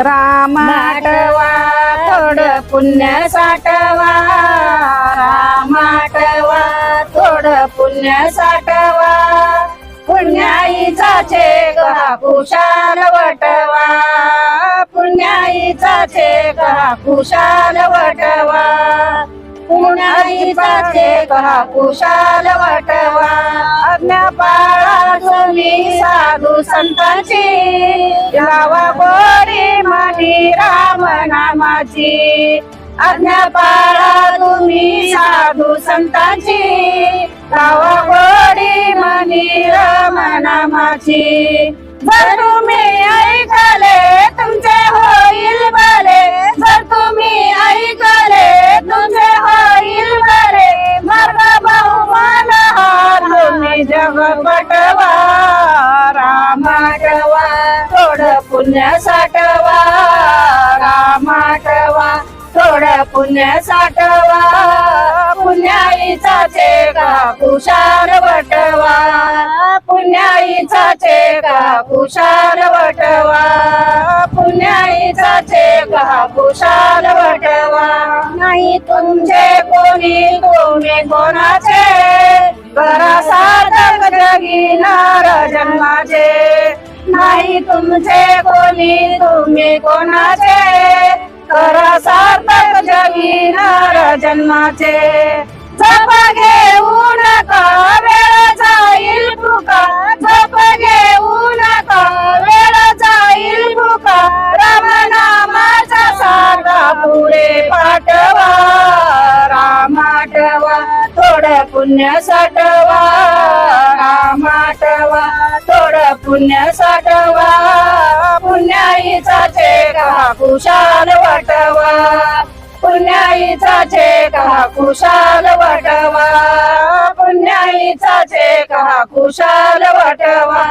रामाटवा थोडं पुण्य साठवा. रामाटवा थोडं पुण्य साठवा. पुण्याईचा छे कहा कुशाल वटवा. पुण्याईचा छे कुशाल वटवा. पुण्याईचा छे कहा कुशाल वाटवा. आज्ञा पाळा तुम्ही साधू संतांची. लावा गोरी मानी राम नामाची आज्ञा पाळा तुम्ही साधू संतांची. लावा गोरी मानी राम नामाची जर तुम्ही ऐकले पुण्य साठवा रामाटवा थोडं पुण्य साठवा पुण्याईचा चेगा कुशार वटवा पुण्याईचा चेगा कुशार वटवा पुण्याईचा चेका कुशार वटवा. नाही तुमचे कोणी तुम्ही कोणाचे? करा साधक जगिनार जन्माचे. तुमचे कोणी तुम्ही कोणाचे? करा सार्थक जगिनार जन्माचे. जप घेऊ नका वेळ जाईल तुका जप घेऊ नका वेळ जाईल तुका राम नामाचा सागा पुढे पाठवा. रामाटवा थोडं पुण्य साठवा. रामाटवा पुण्य साठवा पुण्याईचा चेका कुशाल वाटवा. पुण्याईचा चेका कुशाल वाटवा. पुण्याईचा चेका कुशाल वाटवा.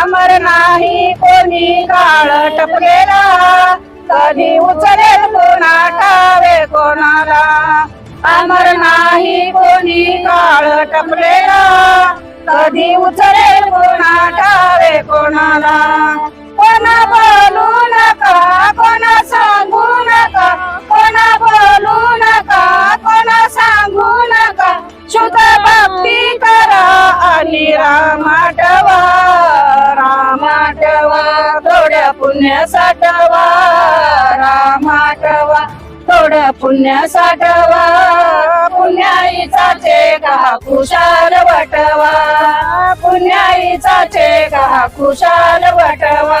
अमर नाही कोणी काळ टपलेला कधी उचलेल कोणा ठावे कोणाला. अमर नाही कोणी काळ टपलेला कधी उचलेल कोणा शुद्ध भक्ती करा आणि रामाटवा रामाटवा थोड्या पुण्य साठवा रामाटवा थोडं पुण्य साठवा पुण्याईचा चेका कुशाल वटवा पुण्याईचा चेका कुशाल वटवा.